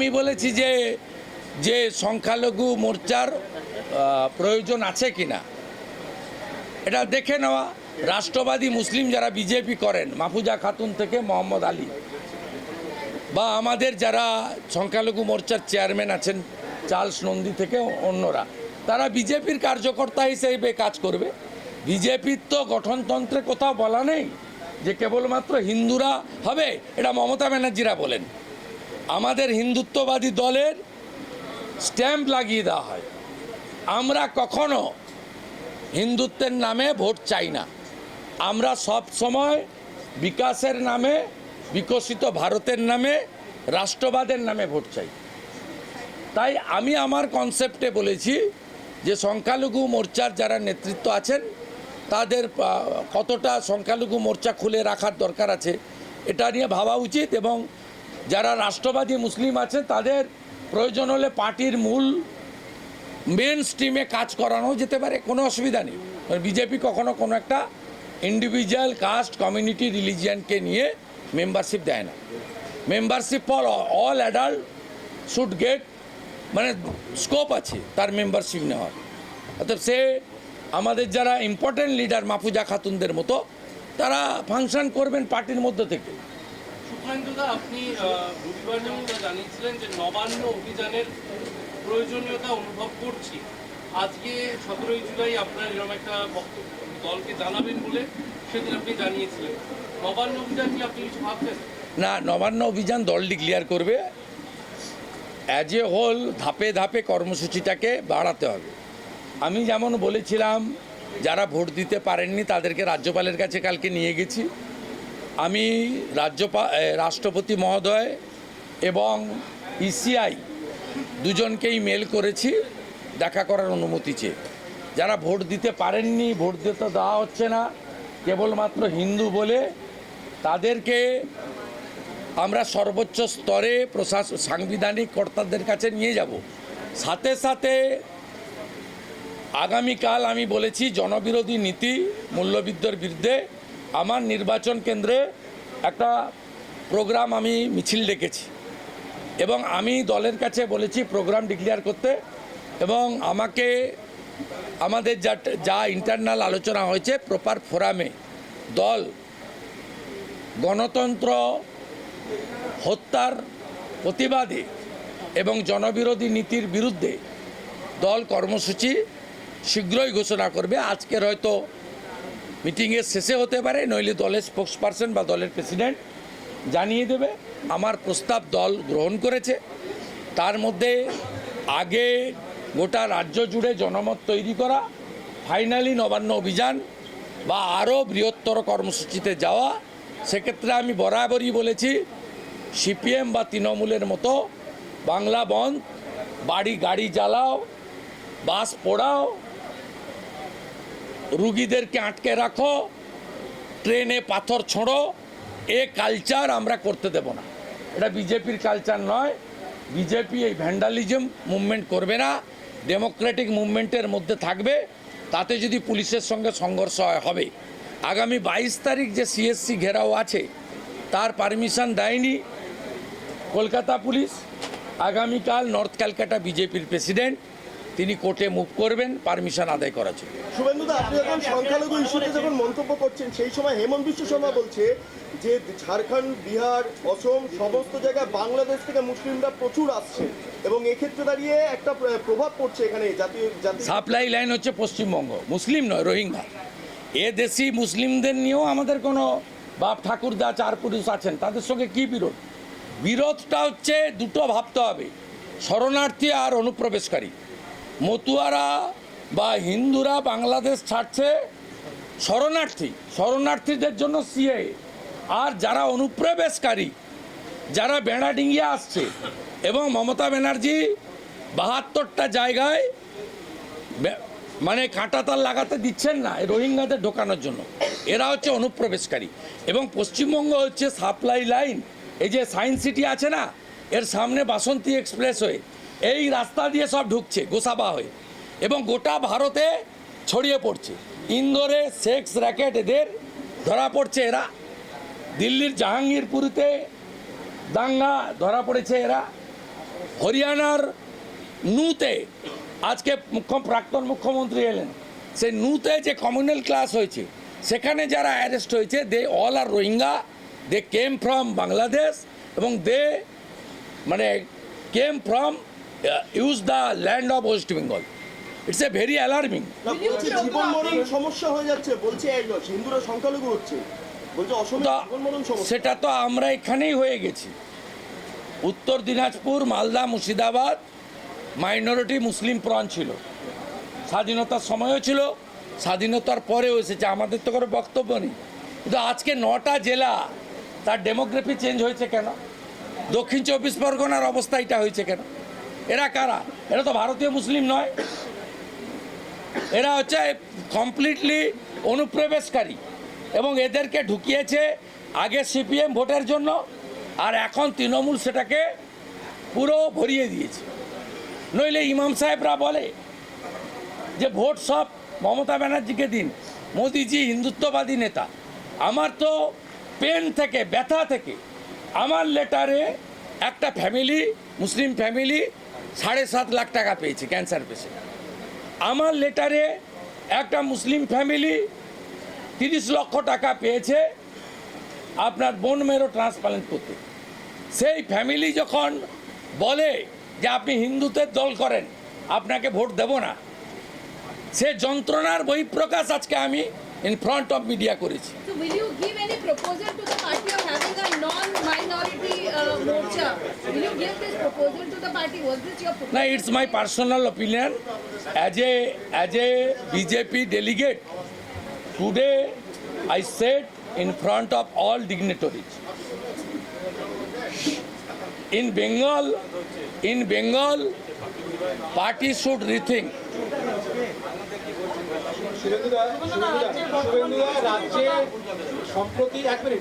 আমি বলেছি যে যে সংখ্যালঘু মোর্চার প্রয়োজন আছে কিনা। এটা দেখে নেওয়া। রাষ্ট্রবাদী মুসলিম যারা বিজেপি করেন, মাহফুজা খাতুন থেকে মোহাম্মদ আলী বা আমাদের যারা সংখ্যালঘু মোর্চার চেয়ারম্যান আছেন, চার্লস নন্দী থেকে অন্যরা, তারা বিজেপির কার্যকর্তা হিসেবে কাজ করবে। বিজেপির তো গঠনতন্ত্রে কোথাও বলা নেই যে কেবলমাত্র হিন্দুরা হবে, এটা মমতা ব্যানার্জিরা বলেন। আমাদের হিন্দুত্ববাদী দলের স্ট্যাম্প লাগিয়ে দেওয়া হয়। আমরা কখনো হিন্দুত্বের নামে ভোট চাই না। আমরা সব সময় বিকাশের নামে, বিকশিত ভারতের নামে, রাষ্ট্রবাদের নামে ভোট চাই। তাই আমি আমার কনসেপ্টে বলেছি যে সংখ্যালঘু মোর্চার যারা নেতৃত্ব আছেন, তাদের কতটা সংখ্যালঘু মোর্চা খুলে রাখার দরকার আছে, এটা নিয়ে ভাবা উচিত এবং যারা রাষ্ট্রবাদী মুসলিম আছে তাদের প্রয়োজন হলে পার্টির মূল মেন স্ট্রিমে কাজ করানো যেতে পারে, কোনো অসুবিধা নেই। বিজেপি কখনো কোনো একটা ইন্ডিভিজুয়াল কাস্ট কমিউনিটি রিলিজিয়ানকে নিয়ে মেম্বারশিপ দেয় না। Membership for all adult should get মানে স্কোপ আছে তার মেম্বারশিপ নেওয়ার। অর্থাৎ সে আমাদের যারা ইম্পর্টেন্ট লিডার মাফুজা খাতুনদের মতো, তারা ফাংশন করবেন পার্টির মধ্য থেকে। আপনি জানিয়েছিলেন যে নবান্ন অভিযানের প্রয়োজনীয়তা অনুভব করছি। আজকে সতেরোই জুলাই আপনার একটা বক্তব্য দলকে জানাবেন বলে সেদিন আপনি জানিয়েছিলেন। না, নবান্ন অভিযান দল ডিক্লিয়ার করবে। অ্যাজ এ হোল ধাপে ধাপে কর্মসূচিটাকে বাড়াতে হবে। আমি যেমন বলেছিলাম, যারা ভোট দিতে পারেননি তাদেরকে রাজ্যপালের কাছে কালকে নিয়ে গেছি। আমি রাজ্যপাল রাষ্ট্রপতি মহোদয় এবং ইসিআই দুজনকেই মেল করেছি, দেখা করার অনুমতি চেয়ে। যারা ভোট দিতে পারেননি, ভোট দিতে দেওয়া হচ্ছে না, কেবলমাত্র হিন্দু বলে তাদেরকে আমরা সর্বোচ্চ স্তরে প্রশাসন সাংবিধানিক কর্তাদের কাছে নিয়ে যাব। সাথে সাথে আগামীকাল আমি বলেছি, জনবিরোধী নীতি মূল্যবিদ্যর বিরুদ্ধে আমার নির্বাচন কেন্দ্রে একটা প্রোগ্রাম আমি মিছিল ডেকেছি। এবং আমি দলের কাছে বলেছি প্রোগ্রাম ডিক্লেয়ার করতে এবং আমাকে, আমাদের যা যা ইন্টারনাল আলোচনা হয়েছে প্রপার ফোরামে দল, গণতন্ত্র, হত্যার প্রতিবাদে এবং জনবিরোধী নীতির বিরুদ্ধে দল কর্মসূচি শীঘ্রই ঘোষণা করবে। আজকের হয়তো মিটিংয়ের শেষে হতে পারে, নইলে দলের স্পোক্স পারসন বা দলের প্রেসিডেন্ট জানিয়ে দেবে। আমার প্রস্তাব দল গ্রহণ করেছে। তার মধ্যে আগে গোটা রাজ্য জুড়ে জনমত তৈরি করা ফাইনালি নবান্ন অভিযান বা আরও বৃহত্তর কর্মসূচিতে যাওয়া, সেক্ষেত্রে আমি বরাবরই বলেছি, সিপিএম বা তৃণমূলের মতো বাংলা বন্ধ, বাড়ি গাড়ি জ্বালাও বাস পোড়াও রুগীদেরকে আটকে রাখো, ট্রেনে পাথর ছোঁড়ো, এ কালচার আমরা করতে দেব না। এটা বিজেপির কালচার নয়। বিজেপি এই ভ্যান্ডালিজম মুভমেন্ট করবে না ডেমোক্রেটিক মুভমেন্টের মধ্যে থাকবে, তাতে যদি পুলিশের সঙ্গে সংঘর্ষ হবে। আগামী বাইশ তারিখ যে সিএসসি ঘেরাও আছে, তার পারমিশন দেয়নি কলকাতা পুলিশ। আগামীকাল নর্থ ক্যালকাটা বিজেপির প্রেসিডেন্ট তিনি কোর্টে মুভ করবেন পারমিশন আদায় করার জন্য। শুভেন্দুদা আপনি যখন সংখ্যালঘু ইস্যুতে যখন মন্তব্য করছেন সেই সময় হেমন্ত বিশ্ব শর্মা বলছে যে ঝাড়খণ্ড বিহার অসম সমস্ত জায়গায় বাংলাদেশ থেকে মুসলিমরা প্রচুর আসছে এবং এক্ষেত্রে দাঁড়িয়ে একটা প্রভাব পড়ছে এখানে জাতীয় সাপ্লাই লাইন হচ্ছে পশ্চিমবঙ্গ মুসলিম নয় রোহিঙ্গা। এ দেশি মুসলিমদের নিয়েও আমাদের কোনো বাপ ঠাকুরদা চার পুরুষ আছেন তাদের সঙ্গে কি বিরোধ? বিরোধটা হচ্ছে দুটো ভাবতে হবে শরণার্থী আর অনুপ্রবেশকারী। মতুয়ারা বা হিন্দুরা বাংলাদেশ ছাড়ছে শরণার্থী। শরণার্থীদের জন্য সিএ। আর যারা অনুপ্রবেশকারী, যারা বেড়াডিঙ্গিয়া আসছে এবং মমতা ব্যানার্জি বাহাত্তরটা জায়গায় মানে কাঁটাতার লাগাতে দিচ্ছেন না রোহিঙ্গাদের ঢোকানোর জন্য। এরা হচ্ছে অনুপ্রবেশকারী। এবং পশ্চিমবঙ্গ হচ্ছে সাপ্লাই লাইন। এই যে সায়েন্স সিটি আছে না, এর সামনে বাসন্তী এক্সপ্রেস হয়ে এই রাস্তা দিয়ে সব ঢুকছে, গোসাবা হয়ে। এবং গোটা ভারতে ছড়িয়ে পড়ছে। ইন্দোরে সেক্স র্যাকেট এদের ধরা পড়ছে এরা। দিল্লির জাহাঙ্গীরপুরিতে দাঙ্গা ধরা পড়েছে এরা। হরিয়ানার নুতে আজকে মুখ্য প্রাক্তন মুখ্যমন্ত্রী এলেন। সেই নুতে যে কমিউনাল ক্লাস হয়েছে, সেখানে যারা অ্যারেস্ট হয়েছে they all are Rohingya they came from Bangladesh এবং দে মানে came from use the land of West Bengal it's a very alarming জীবন মরণ সমস্যা হয়ে যাচ্ছে বলছে হিন্দুরা সংখ্যালঘু হচ্ছে। সেটা তো আমরা এখানেই হয়ে গেছি। উত্তর দিনাজপুর মালদা মুর্শিদাবাদ মাইনরিটি মুসলিম প্রাণ ছিল। স্বাধীনতার সময়ও ছিল স্বাধীনতার পরেও এসেছে। আমাদের তো কোনো বক্তব্য নেই। কিন্তু আজকে নটা জেলা তার ডেমোগ্রাফি চেঞ্জ হয়েছে কেন? দক্ষিণ চব্বিশ পরগনার অবস্থা এটা হয়েছে কেন? এরা কারা? এরা তো ভারতীয় মুসলিম নয়। এরা হচ্ছে কমপ্লিটলি অনুপ্রবেশকারী এবং এদেরকে ঢুকিয়েছে আগে সিপিএম ভোটের জন্য, আর এখন তৃণমূল সেটাকে পুরো ভরিয়ে দিয়েছে। নইলে ইমাম সাহেবরা বলে যে, ভোট সব মমতা ব্যানার্জিকে দিন। মোদিজি হিন্দুত্ববাদী নেতা। আমার তো পেন থেকে, ব্যথা থেকে, আমার লেটারে একটা ফ্যামিলি, মুসলিম ফ্যামিলি সাড়ে সাত লাখ টাকা পেয়েছে ক্যান্সার পেশেন্ট আমার লেটারে একটা মুসলিম ফ্যামিলি তিরিশ লক্ষ টাকা পেয়েছে, আপনার বোন মেরো ট্রান্সপ্লান্ট করতে। সেই ফ্যামিলি যখন বলে যে আপনি হিন্দুদের দল করেন, আপনাকে ভোট দেব না, সে যন্ত্রণার বহিঃপ্রকাশ আজকে আমি ইন ফ্রন্ট অফ মিডিয়া করেছি So will you give any proposal to the party of having a non-minority uh, morcha? Will you give this proposal to the party? Was this your proposal? না it's my personal opinion as a as a BJP delegate today I set in front of all dignitaries in bengal in bengal party should rethink রাজ্যে সম্প্রতি এক minute.